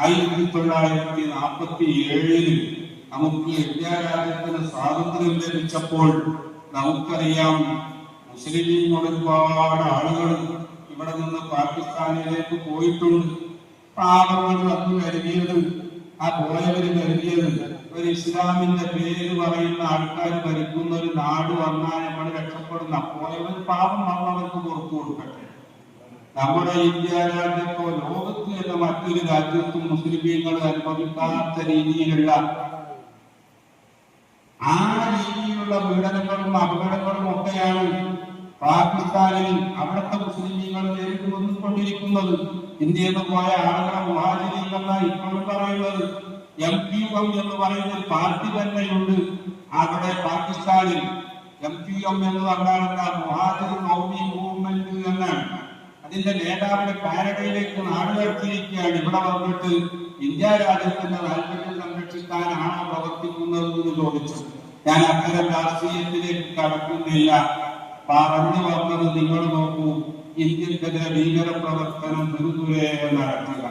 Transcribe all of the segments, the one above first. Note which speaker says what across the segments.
Speaker 1: ആയിരത്തി തൊള്ളായിരത്തി നാൽപ്പത്തി ഏഴിൽ നമുക്ക് ഇന്ത്യ രാജ്യത്തിന് സ്വാതന്ത്ര്യം ലഭിച്ചപ്പോൾ നമുക്കറിയാം മുസ്ലിം ഒരുപാട് ആളുകൾ ഇവിടെ നിന്ന് പാകിസ്ഥാനിലേക്ക് പോയിട്ടുണ്ട്. പാപങ്ങൾ അന്ന് കരുതിയത് ആ പോയവര് കരുതിയത് ഒരു ഇസ്ലാമിന്റെ പേര് പറയുന്ന ആൾക്കാർ ഭരിക്കുന്ന ഒരു നാട് വന്നാൽ നമ്മൾ രക്ഷപ്പെടുന്ന പോയവർ പാപം വന്നവർക്ക് പുറത്തു കൊടുക്കട്ടെ. നമ്മുടെ ഇന്ത്യ രാജ്യത്തോ ലോകത്ത് തന്നെ മറ്റൊരു രാജ്യത്തും മുസ്ലിമീങ്ങൾ അനുഭവിക്കാത്ത രീതിയിലുള്ള ആ രീതിയിലുള്ള പീഡനങ്ങളും അപകടങ്ങളും ഒക്കെയാണ് പാകിസ്ഥാനിൽ അവിടുത്തെ മുസ്ലിമീങ്ങൾ നേരിട്ട് വന്നുകൊണ്ടിരിക്കുന്നത്. ഇന്ത്യയിൽ നിന്ന് പോയ ആളുകളെ മുഹാജിരിക്കുന്ന ഇപ്പോഴും പറയുന്നത് എം പി എം എന്ന് പറയുന്ന പാർട്ടി തന്നെയുണ്ട്. അവിടെ പാകിസ്ഥാനിൽ എം പി എം എന്ന് പറഞ്ഞാൽ മുഹാജിർ മൗമി മൂവ്മെന്റ് എന്നാണ്. അതിന്റെ നേതാവിന്റെ കാനഡയിലേക്ക് നാടുകടത്തിയിരിക്കുകയാണ് ഇവിടെ വന്നിട്ട് ഇന്ത്യ രാജ്യത്തിന്റെ താല്പര്യം സംരക്ഷിക്കാനാണോ പ്രവർത്തിക്കുന്നത് എന്ന് ചോദിച്ചു. ഞാൻ അത്തരം രാഷ്ട്രീയത്തിലേക്ക് കടക്കുന്നില്ല. പറഞ്ഞു വന്നത് നിങ്ങൾ നോക്കൂ. ഇന്ത്യക്കെതിരെ ഭീകര പ്രവർത്തനം ദുരുദുരെ നടക്കുക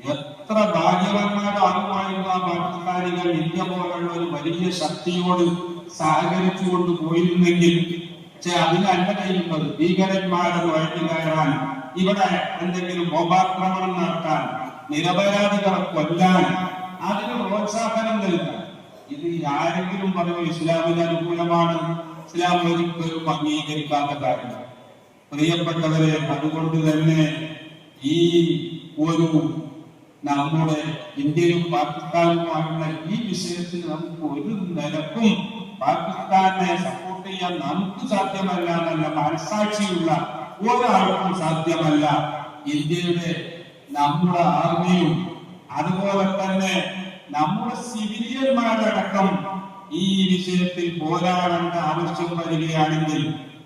Speaker 1: എത്ര ഭാഗ്യവാന്മാരാകുമായിരുന്നു ആ പാകിസ്ഥാനികൾ ഇന്ത്യ പോലുള്ള ഒരു വലിയ ശക്തിയോട് സഹകരിച്ചുകൊണ്ട് പോയിരുന്നെങ്കിൽ പക്ഷെ അതിനല്ല കഴിയുന്നത് ഭീകരന്മാരുടെ വഴി കയറാൻ ഇവിടെ എന്തെങ്കിലും ബോംബാക്രമണം നടത്താൻ നിരപരാധികളെ കൊല്ലാൻ അതിന് പ്രോത്സാഹനം നൽകാൻ. ഇത് ആരെങ്കിലും പറഞ്ഞു ഇസ്ലാമിന് അനുകൂലമാണ് ഇസ്ലാം ഒരിക്കലും അംഗീകരിക്കാത്ത കാര്യം. പ്രിയപ്പെട്ടവരെ അതുകൊണ്ട് തന്നെ ഈ ഒരു നമ്മുടെ ഇന്ത്യയും പാകിസ്ഥാനുമായുള്ള ഈ വിഷയത്തിൽ നമുക്ക് ഒരു നിലക്കും പാകിസ്ഥാനെ സപ്പോർട്ട് ചെയ്യാൻ നമുക്ക് സാധ്യമല്ല എന്നല്ല മനസാക്ഷിയുള്ള ഒരാൾക്കും സാധ്യമല്ല. ഇന്ത്യയുടെ നമ്മുടെ ആർമിയും അതുപോലെ തന്നെ നമ്മുടെ സിവിലിയന്മാരടക്കം ഈ വിഷയത്തിൽ പോരാടേണ്ട ആവശ്യം വരികയാണെങ്കിൽ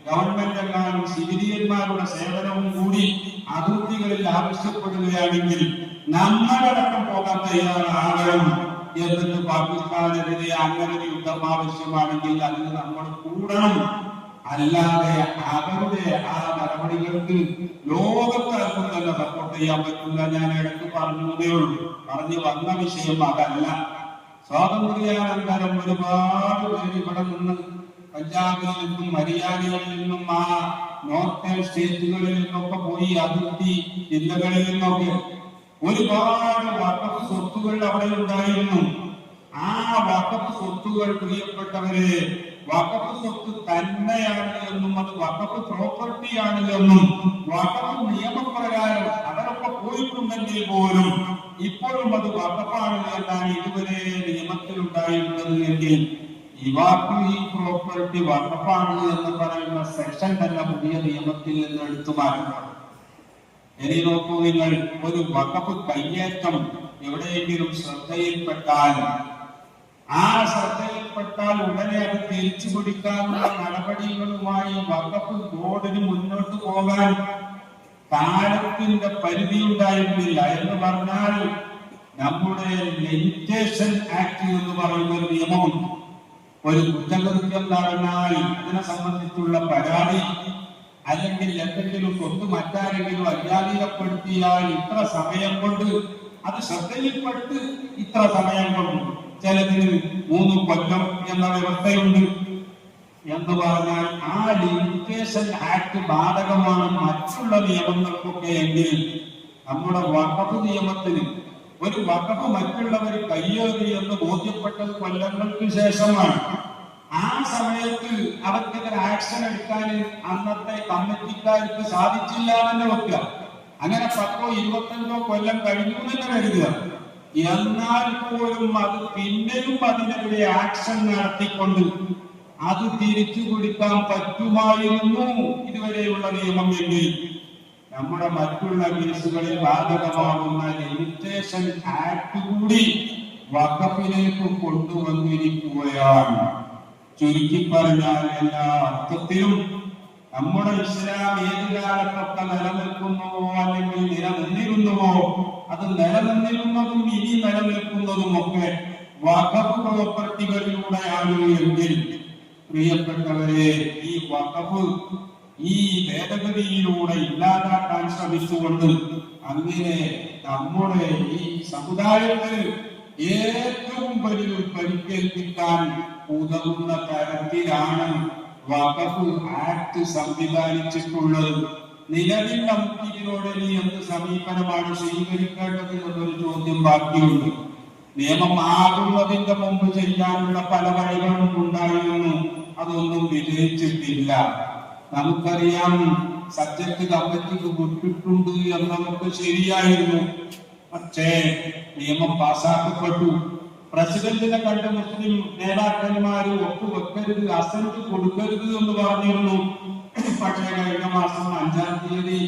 Speaker 1: ഗവൺമെന്റ് എങ്ങാനും സിവിലിയന്മാരുടെ സേവനവും കൂടി അതിർത്തികളിൽ ആവശ്യപ്പെടുകയാണെങ്കിൽ നമ്മളടക്കം പോകാൻ തയ്യാറാകണം എന്നിട്ട് പാകിസ്ഥാനെതിരെ അങ്ങനെ യുദ്ധം ആവശ്യമാണെങ്കിൽ അതിന് നമ്മൾ കൂടണം. അല്ലാതെ അവരുടെ ആ നടപടികൾക്ക് ലോകത്തിറക്കും തന്നെ സപ്പോർട്ട് ചെയ്യാൻ പറ്റില്ല. ഞാൻ ഇടയ്ക്ക് പറഞ്ഞതേ ഉള്ളൂ. പറഞ്ഞു വന്ന വിഷയം അതല്ല. സ്വാതന്ത്ര്യാനന്തരം ഒരുപാട് പേര് ഇവിടെ നിന്ന് പഞ്ചാബിൽ നിന്നും ഹരിയാനയിൽ നിന്നും ആ നോർത്തേൺ സ്റ്റേറ്റുകളിൽ നിന്നൊക്കെ പോയി അതിർത്തി ജില്ലകളിൽ നിന്നൊക്കെ ഒരുപാട് വക്കത്ത് സ്വത്തുകൾ അവിടെ ഉണ്ടായിരുന്നു. ആ വക്കത്ത് സ്വത്തുകൾ പ്രിയപ്പെട്ടവരെ വക്കഫ് സ്വത്ത് തന്നെയാണ് എന്നും അത് വകഫ് പ്രോപ്പർട്ടി ആണ് എന്നും വക്കഫ് നിയമപ്രകാരം അവരൊക്കെ പോയിട്ടുണ്ടെങ്കിൽ പോലും ഇപ്പോഴും അത് വക്കഫാണ് എന്നാണ് ഇതുവരെ നിയമത്തിലുണ്ടായിട്ടുള്ളത് എങ്കിൽ ഈ പ്രോപ്പർട്ടി വക്കഫാണ് എന്ന് പറയുന്ന സെക്ഷൻ തന്നെ പുതിയ നിയമത്തിൽ നിന്ന് എടുത്തു മാറ്റണം. ഇനി നോക്കൂ നിങ്ങൾ ഒരു വകഫ് കയ്യേറ്റം എവിടെയെങ്കിലും ശ്രദ്ധയിൽപ്പെട്ടാൽ ആ ശ്രദ്ധയിൽപ്പെട്ടാൽ ഉടനെ അത് തിരിച്ചു പിടിക്കാനുള്ള നടപടികളുമായി വകുപ്പ് ബോർഡിന് മുന്നോട്ട് പോകാൻ കാലത്തിന്റെ പരിധി ഉണ്ടായിരുന്നില്ല എന്ന് പറഞ്ഞാൽ നമ്മുടെ ലിമിറ്റേഷൻ ആക്ട് എന്ന് പറയുന്ന ഒരു നിയമമുണ്ട്. ഒരു കുറ്റകൃത്യം നടന്നാൽ അതിനെ സംബന്ധിച്ചുള്ള പരാതി അല്ലെങ്കിൽ എന്തെങ്കിലും സ്വത്ത് മറ്റാരെങ്കിലും അജാതീയപ്പെടുത്തിയാൽ ഇത്ര സമയം കൊണ്ട് അത് ശ്രദ്ധയിൽപ്പെട്ട് ഇത്ര സമയം കൊണ്ട് ചിലതിന് മൂന്ന് കൊല്ലം എന്ന വ്യവസ്ഥയുണ്ട്. എന്ന് പറഞ്ഞാൽ ആ ലിമിറ്റേഷൻ ആക്ട് ബാധകമാണ് മറ്റുള്ള നിയമങ്ങൾക്കൊക്കെ എങ്കിൽ നമ്മുടെ വകഫ് നിയമത്തിന് ഒരു വകഫ് മറ്റുള്ളവർ കയ്യേറി എന്ന് ബോധ്യപ്പെട്ടത് കൊല്ലങ്ങൾക്ക് ശേഷമാണ്. ആ സമയത്ത് അവർക്കെതിരെ ആക്ഷൻ എടുക്കാൻ അന്നത്തെ കമ്മിറ്റിക്കാർക്ക് സാധിച്ചില്ല എന്ന് വെക്കുക. അങ്ങനെ പത്തോ ഇരുപത്തഞ്ചോ കൊല്ലം കഴിഞ്ഞു തന്നെ കരുതുക. എന്നാൽ പോലും അത് പിന്നെയും അതിനെതിരെ ആക്ഷൻ നടത്തിക്കൊണ്ട് അത് തിരിച്ചു കൊടുക്കാൻ പറ്റുമായിരുന്നു ഇതുവരെയുള്ള നിയമം എങ്കിൽ നമ്മുടെ മറ്റുള്ള കേസുകളിൽ ബാധകമാകുന്ന ലിമിറ്റേഷൻ ആക്ട് കൂടി വഖഫിലേക്ക് കൊണ്ടുവന്നിരിക്കുകയാണ്. ചുരുക്കി പറഞ്ഞാൽ എല്ലാ അർത്ഥത്തിലും നമ്മുടെ ഇസ്ലാം ഏത് കാലത്തൊക്കെ നിലനിൽക്കുന്നുവോ അല്ലെങ്കിൽ നിലനിന്നിരുന്നുവോ അത് നിലനിന്നിരുന്നതും ഇനി നിലനിൽക്കുന്നതും ഒക്കെ വഖഫ് പ്രോപ്പർട്ടികളിലൂടെയാണ് എങ്കിൽ പ്രിയപ്പെട്ടവരെ ഈ വഖഫ് ഈ ഭേദഗതിയിലൂടെ ഇല്ലാതാക്കാൻ ശ്രമിച്ചുകൊണ്ട് അങ്ങനെ നമ്മുടെ ഈ സമുദായത്തിന് ഏറ്റവും വലിയ പരിക്കേൽപ്പിക്കാൻ ഉതകുന്ന തരത്തിലാണ് വഖഫ് ആക്ട് സംവിധാനിച്ചിട്ടുള്ളത് നിലവിൽ നമുക്ക് ഇതിനോട് ഇനി എന്ത് സമീപനമാണ് സ്വീകരിക്കേണ്ടത് എന്നൊരു ചോദ്യം ബാക്കിയുണ്ട്. നിയമം ആകുന്നതിന്റെ മുമ്പ് ചെയ്യാനുള്ള പല വഴികളും ഉണ്ടായിരുന്നു. അതൊന്നും വിജയിച്ചിട്ടില്ല. നമുക്കറിയാം സബ്ജക്ട് കമ്മിറ്റിക്ക് വിട്ടിട്ടുണ്ട് നമുക്ക് ശരിയായിരുന്നു. പക്ഷേ നിയമം പാസാക്കപ്പെട്ടു. പ്രസിഡന്റിനെ കണ്ട മുസ്ലിം നേതാക്കന്മാര് ഒപ്പുവെക്കരുത് അസന്റ് കൊടുക്കരുത് എന്ന് പറഞ്ഞിരുന്നു. പക്ഷേ കഴിഞ്ഞ മാസം അഞ്ചാം തീയതി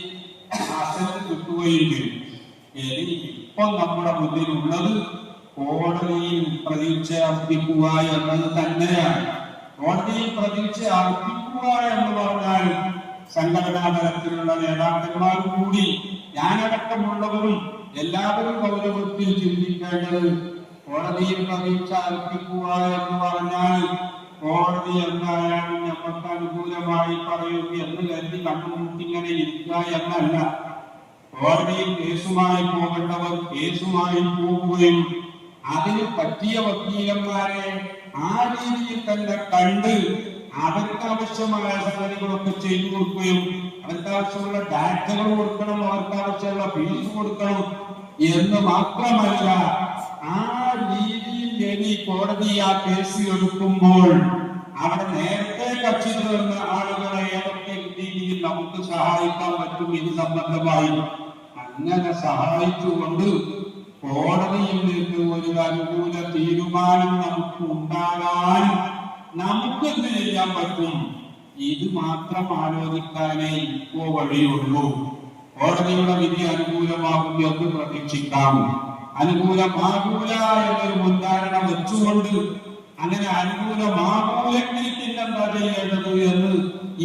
Speaker 1: അസന്റ് കിട്ടുകയും ചെയ്തു ഇനി ഇപ്പൊ നമ്മുടെ മുന്നിലുള്ളത് കോടതിയിൽ പ്രതീക്ഷ അർപ്പിക്കുക എന്നത് തന്നെയാണ്. കോടതിയിൽ പ്രതീക്ഷ അർപ്പിക്കുക എന്ന് പറഞ്ഞാൽ സംഘടനാ തലത്തിലുള്ള നേതാക്കന്മാർ കൂടി ഞാനടക്കമുള്ളവരും എല്ലാവരും ഗൗരവത്തിൽ ചിന്തിക്കേണ്ടത് കോടതിയിൽ പ്രതീക്ഷ അർപ്പിക്കുക എന്ന് പറഞ്ഞാൽ കോടതി എന്തായാലും ഞങ്ങൾക്ക് അനുകൂലമായി പറയും എന്ന് കരുതി കണ്ടുമുട്ടിങ്ങനെ ഇരിക്കുക എന്നല്ല. കോടതിയിൽ കേസുമായി പോകേണ്ടവർ കേസുമായി പോകുകയും അതിന് പറ്റിയ വക്കീലന്മാരെ ആ രീതിയിൽ തന്നെ കണ്ട് അവർക്ക് ആവശ്യമായ സംഗതികളൊക്കെ ചെയ്തു കൊടുക്കുകയും അവർക്ക് ആവശ്യമുള്ള ഡാറ്റകൾ കൊടുക്കണം അവർക്ക് ആവശ്യമുള്ള ഫീസ് കൊടുക്കണം എന്ന് മാത്രമല്ല ആ രീതിയിൽ എനി കോടതി ആ കേസ് എടുക്കുമ്പോൾ അവിടെ നേരത്തെ കക്ഷി ചേർന്ന ആളുകളെ ഏതൊക്കെ രീതിയിൽ നമുക്ക് സഹായിക്കാൻ പറ്റും ഇത് സംബന്ധമായി? അങ്ങനെ സഹായിച്ചുകൊണ്ട് കോടതിയിൽ നിന്ന് ഒരു അനുകൂല തീരുമാനം നമുക്ക് ഉണ്ടാകാൻ നമുക്ക് എന്ത് ചെയ്യാൻ പറ്റും? ഇത് മാത്രം ആലോചിക്കാനേ ഇപ്പോ വഴിയുള്ളൂ. കോടതിയുടെ വിധി അനുകൂലമാകും എന്ന് പ്രതീക്ഷിക്കാം. അനുകൂലമാകൂല എന്നൊരു മുൻധാരണ വെച്ചുകൊണ്ട് അങ്ങനെ അനുകൂലമാകൂലെങ്കിൽ പിന്നെന്താ ചെയ്യേണ്ടത് എന്ന്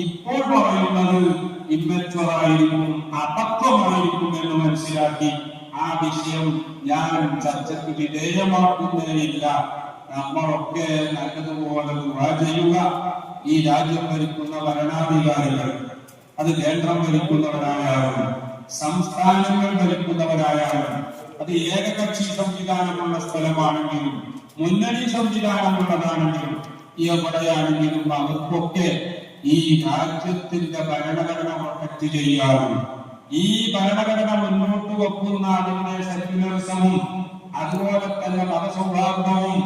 Speaker 1: ഇപ്പോൾ പറയുന്നത് ഇമ്മച്ചുവറായിരിക്കും അപക്വമായിരിക്കും എന്ന് മനസ്സിലാക്കി ആ വിഷയം ഞാൻ ചർച്ചയ്ക്ക് വിധേയമാക്കുന്നേയില്ല നമ്മളൊക്കെ നല്ലതുപോലെ ചെയ്യുക. ഈ രാജ്യം ഭരിക്കുന്ന ഭരണാധികാരികൾ അത് കേന്ദ്രം ഭരിക്കുന്നവരായാലും സംസ്ഥാനങ്ങൾ ഭരിക്കുന്നവരായാലും അത് ഏകകക്ഷി സംവിധാനമുള്ള സ്ഥലമാണെങ്കിലും മുന്നണി സംവിധാനമുള്ളതാണെങ്കിലും എവിടെയാണെങ്കിലും അവർക്കൊക്കെ ഈ രാജ്യത്തിന്റെ ഭരണഘടന പ്രൊട്ടക്ട് ചെയ്യാവും ഈ ഭരണഘടന മുന്നോട്ട് വെക്കുന്ന അതിന്റെ സെക്യുലറിസവും അതുപോലെ തന്നെ മതസൗഹാർദ്ദവും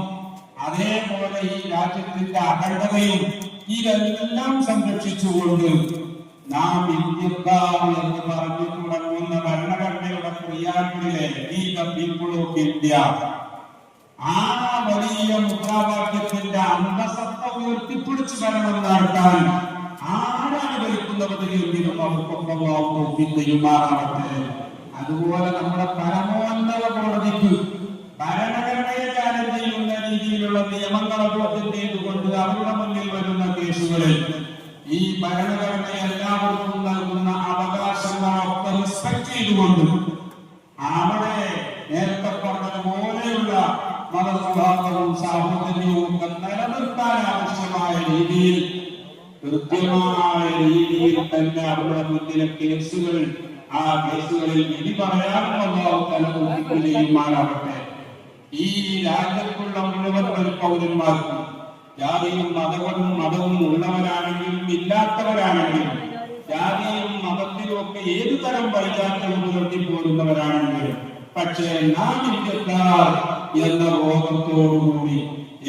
Speaker 1: അതേപോലെ ഈ രാജ്യത്തിന്റെ അഖണ്ഡതയും ഇതെല്ലാം സംരക്ഷിച്ചുകൊണ്ട് നാം ഇന്ത്യക്കാർ എന്ന് പറഞ്ഞു തുടങ്ങുന്ന ഭരണഘടനയുടെ ഓഫ് ഇന്ത്യ. ആ വലിയ മുദ്രാവാക്യത്തിന്റെ അന്തസത്ത ഉയർത്തിപ്പിടിച്ച് ഭരണം നടത്താൻ ആരാണ് ഭരിക്കുന്നവർ അതുപോലെ നമ്മുടെ പരമോന്നത കോടതിക്ക് ഭരണഘടനയെ ചാലഞ്ച് ചെയ്യുന്ന രീതിയിലുള്ള നിയമങ്ങൾ അഭിവൃദ്ധി ചെയ്തുകൊണ്ട് അവരുടെ മുന്നിൽ വരുന്ന കേസുകളിൽ ഈ ഭരണഘടന എല്ലാവർക്കും നൽകുന്ന അവകാശങ്ങളൊക്കെ റെസ്പെക്ട് ചെയ്തുകൊണ്ട് അവിടെ നേരത്തെ പറഞ്ഞതുപോലെയുള്ള മതസൗഹാർദ്ദവും സാഹോദര്യവും നിലനിർത്താൻ ആവശ്യമായ രീതിയിൽ കൃത്യമായ രീതിയിൽ തന്നെ അവരുടെ മുന്നിലെ കേസുകൾ ആ കേസുകളിൽ വിധി പറയാനുള്ള തലമുറയ്ക്കുമാറാവട്ടെ ഈ രാജ്യത്തുള്ള മുഴുവൻ പൗരന്മാർക്കും ജാതിയും മതവും മതവും ഉള്ളവരാണെങ്കിലും ഇല്ലാത്തവരാണെങ്കിലും ജാതിയും മതത്തിലും ഒക്കെ ഏതു തരം വൈകാര്യവും പുലർത്തി പോരുന്നവരാണെങ്കിലും പക്ഷേ നാം ഇന്ത്യക്കാർ എന്ന ബോധത്തോടുകൂടി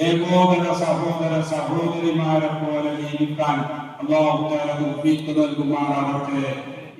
Speaker 1: ഏകോപന സഹോദര സഹോദരിമാരെ പോലെ ജീവിക്കാൻ അള്ളാഹു നൽകുമാറാവട്ടെ.